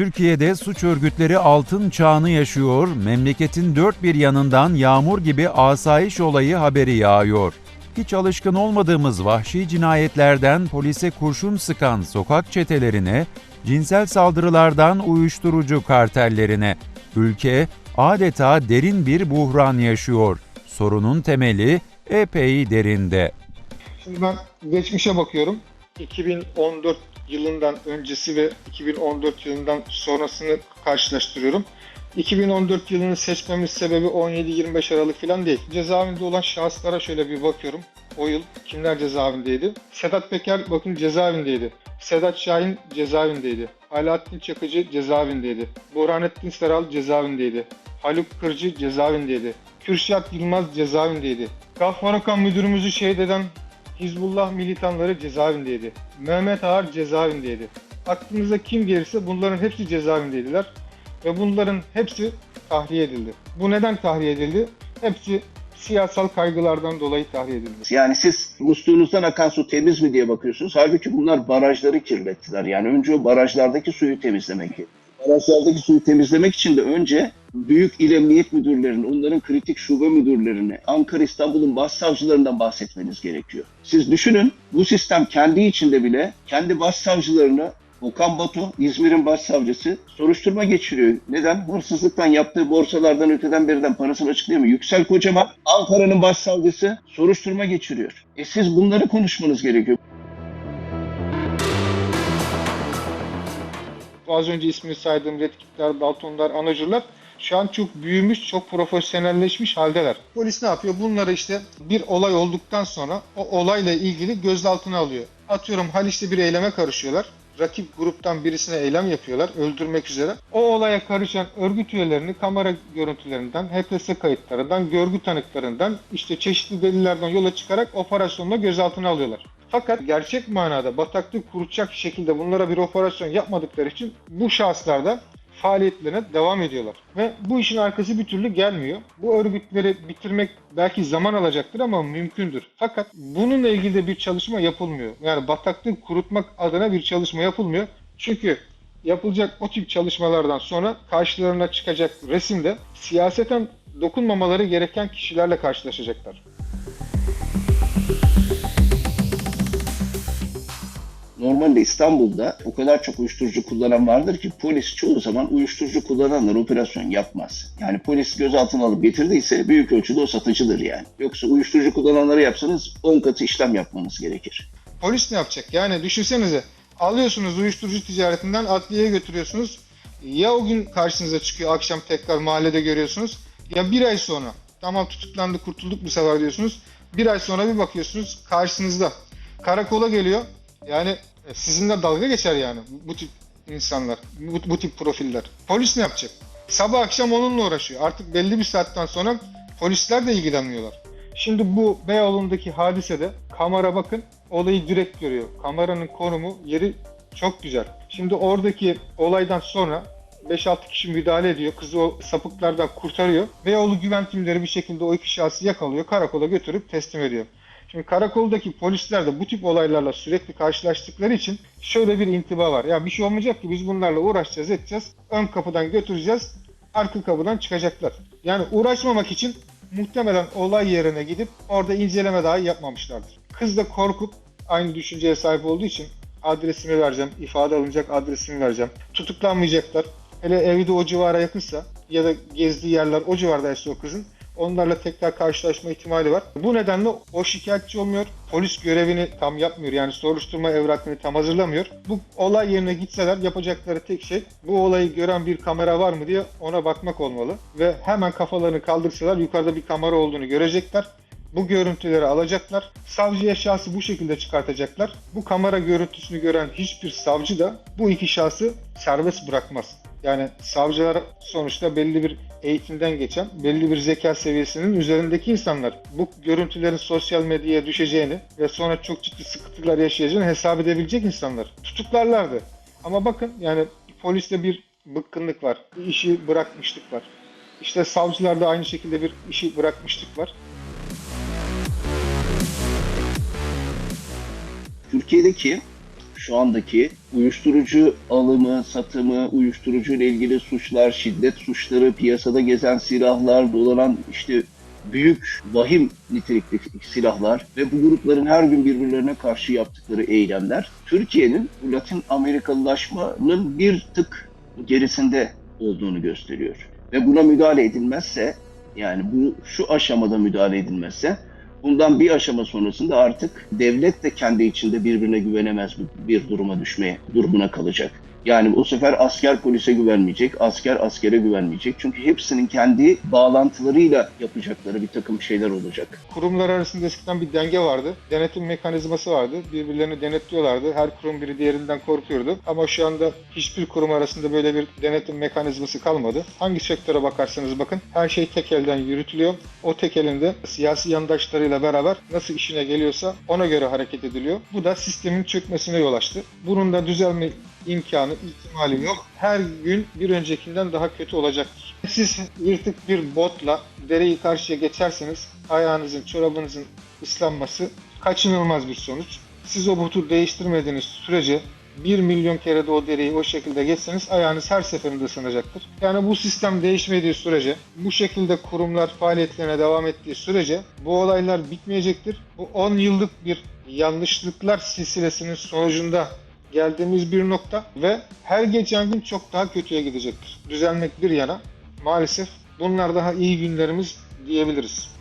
Türkiye'de suç örgütleri altın çağını yaşıyor, memleketin dört bir yanından yağmur gibi asayiş olayı haberi yağıyor. Hiç alışkın olmadığımız vahşi cinayetlerden polise kurşun sıkan sokak çetelerine, cinsel saldırılardan uyuşturucu kartellerine, ülke adeta derin bir buhran yaşıyor. Sorunun temeli epey derinde. Şimdi ben geçmişe bakıyorum. 2014 yılından öncesi ve 2014 yılından sonrasını karşılaştırıyorum. 2014 yılını seçmemin sebebi 17-25 Aralık falan değil. Cezaevinde olan şahıslara şöyle bir bakıyorum. O yıl kimler cezaevindeydi? Sedat Peker bakın cezaevindeydi. Sedat Şahin cezaevindeydi. Alaaddin Çakıcı cezaevindeydi. Burhanettin Seral cezaevindeydi. Haluk Kırcı cezaevindeydi. Kürşat Yılmaz cezaevindeydi. Gafar Okan müdürümüzü şehit eden Hizbullah militanları cezaevindeydi. Mehmet Ağar cezaevindeydi. Aklınıza kim gelirse bunların hepsi cezaevindeydiler. Ve bunların hepsi tahliye edildi. Bu neden tahliye edildi? Hepsi siyasal kaygılardan dolayı tahliye edildi. Yani siz musluğunuzdan akan su temiz mi diye bakıyorsunuz. Halbuki bunlar barajları kirlettiler. Yani önce o barajlardaki suyu temizlemek. Barajlardaki suyu temizlemek için de önce büyük il emniyet müdürlerini, onların kritik şube müdürlerini, Ankara İstanbul'un başsavcılarından bahsetmeniz gerekiyor. Siz düşünün bu sistem kendi içinde bile kendi başsavcılarını Okan Batu, İzmir'in başsavcısı soruşturma geçiriyor. Neden? Hırsızlıktan yaptığı borsalardan öteden beriden parasını açıklayamıyor. Yüksel Kocaman, Ankara'nın başsavcısı soruşturma geçiriyor. E siz bunları konuşmanız gerekiyor. Az önce ismini saydığım Red Kit'ler, Daltonlar, Anacırlar şu an çok büyümüş, çok profesyonelleşmiş haldeler. Polis ne yapıyor? Bunları işte bir olay olduktan sonra o olayla ilgili gözaltına alıyor. Atıyorum Haliç'te bir eyleme karışıyorlar. Rakip gruptan birisine eylem yapıyorlar öldürmek üzere. O olaya karışan örgüt üyelerini kamera görüntülerinden, HTS kayıtlarından, görgü tanıklarından, işte çeşitli delillerden yola çıkarak operasyonla gözaltına alıyorlar. Fakat gerçek manada bataklık kurutacak şekilde bunlara bir operasyon yapmadıkları için bu şahıslar da faaliyetlerine devam ediyorlar. Ve bu işin arkası bir türlü gelmiyor. Bu örgütleri bitirmek belki zaman alacaktır ama mümkündür. Fakat bununla ilgili de bir çalışma yapılmıyor. Yani bataklık kurutmak adına bir çalışma yapılmıyor. Çünkü yapılacak o tip çalışmalardan sonra karşılarına çıkacak resimde siyaseten dokunmamaları gereken kişilerle karşılaşacaklar. Normalde İstanbul'da o kadar çok uyuşturucu kullanan vardır ki polis çoğu zaman uyuşturucu kullananlar operasyon yapmaz. Yani polis gözaltına alıp getirdiyse büyük ölçüde o satıcıdır yani. Yoksa uyuşturucu kullananları yapsanız 10 katı işlem yapmanız gerekir. Polis ne yapacak? Yani düşünsenize alıyorsunuz uyuşturucu ticaretinden adliyeye götürüyorsunuz. Ya o gün karşınıza çıkıyor akşam tekrar mahallede görüyorsunuz. Ya bir ay sonra tamam tutuklandı kurtulduk bu sefer diyorsunuz. Bir ay sonra bir bakıyorsunuz karşınızda. Karakola geliyor. Yani e, sizinle dalga geçer yani bu tip insanlar, bu, bu tip profiller. Polis ne yapacak? Sabah akşam onunla uğraşıyor. Artık belli bir saatten sonra polisler de ilgilenmiyorlar. Şimdi bu Beyoğlu'ndaki hadisede kamera bakın olayı direkt görüyor. Kameranın konumu yeri çok güzel. Şimdi oradaki olaydan sonra 5-6 kişi müdahale ediyor. Kızı o sapıklardan kurtarıyor. Beyoğlu güven timleri bir şekilde o iki şahsı yakalıyor. Karakola götürüp teslim ediyor. Şimdi karakoldaki polisler de bu tip olaylarla sürekli karşılaştıkları için şöyle bir intiba var. Ya bir şey olmayacak ki biz bunlarla uğraşacağız edeceğiz. Ön kapıdan götüreceğiz. Arka kapıdan çıkacaklar. Yani uğraşmamak için muhtemelen olay yerine gidip orada inceleme dahi yapmamışlardır. Kız da korkup aynı düşünceye sahip olduğu için adresimi vereceğim, ifade alınacak adresimi vereceğim. Tutuklanmayacaklar. Hele evi de o civara yakınsa ya da gezdiği yerler o civardaysa o kızın onlarla tekrar karşılaşma ihtimali var. Bu nedenle o şikayetçi olmuyor. Polis görevini tam yapmıyor. Yani soruşturma evrakını tam hazırlamıyor. Bu olay yerine gitseler yapacakları tek şey bu olayı gören bir kamera var mı diye ona bakmak olmalı. Ve hemen kafalarını kaldırsalar yukarıda bir kamera olduğunu görecekler. Bu görüntüleri alacaklar. Savcıya şahsı bu şekilde çıkartacaklar. Bu kamera görüntüsünü gören hiçbir savcı da bu iki şahsı serbest bırakmaz. Yani savcılar sonuçta belli bir eğitimden geçen, belli bir zeka seviyesinin üzerindeki insanlar. Bu görüntülerin sosyal medyaya düşeceğini ve sonra çok ciddi sıkıntılar yaşayacağını hesap edebilecek insanlar. Tutuklarlardı. Ama bakın yani poliste bir bıkkınlık var. Bir işi bırakmışlık var. İşte savcılarda aynı şekilde bir işi bırakmışlık var. Türkiye'deki şu andaki uyuşturucu alımı, satımı, uyuşturucu ile ilgili suçlar, şiddet suçları, piyasada gezen silahlar, dolanan işte büyük, vahim nitelikli silahlar ve bu grupların her gün birbirlerine karşı yaptıkları eylemler Türkiye'nin Latin Amerikalılaşmanın bir tık gerisinde olduğunu gösteriyor. Ve buna müdahale edilmezse yani bu şu aşamada müdahale edilmezse bundan bir aşama sonrasında artık devlet de kendi içinde birbirine güvenemez bir- duruma düşmeye durumuna kalacak. Yani o sefer asker polise güvenmeyecek, asker askere güvenmeyecek. Çünkü hepsinin kendi bağlantılarıyla yapacakları bir takım şeyler olacak. Kurumlar arasında eskiden bir denge vardı. Denetim mekanizması vardı. Birbirlerini denetliyorlardı. Her kurum biri diğerinden korkuyordu. Ama şu anda hiçbir kurum arasında böyle bir denetim mekanizması kalmadı. Hangi sektöre bakarsanız bakın her şey tek elden yürütülüyor. O tek elinde siyasi yandaşlarıyla beraber nasıl işine geliyorsa ona göre hareket ediliyor. Bu da sistemin çökmesine yol açtı. Bunun da düzelme imkanı, ihtimali yok. Her gün bir öncekinden daha kötü olacaktır. Siz yırtık bir botla dereyi karşıya geçerseniz ayağınızın, çorabınızın ıslanması kaçınılmaz bir sonuç. Siz o botu değiştirmediğiniz sürece 1 milyon kere de o dereyi o şekilde geçseniz ayağınız her seferinde ısınacaktır. Yani bu sistem değişmediği sürece, bu şekilde kurumlar faaliyetlerine devam ettiği sürece bu olaylar bitmeyecektir. Bu 10 yıllık bir yanlışlıklar silsilesinin sonucunda geldiğimiz bir nokta ve her geçen gün çok daha kötüye gidecektir. Düzelmek bir yana maalesef bunlar daha iyi günlerimiz diyebiliriz.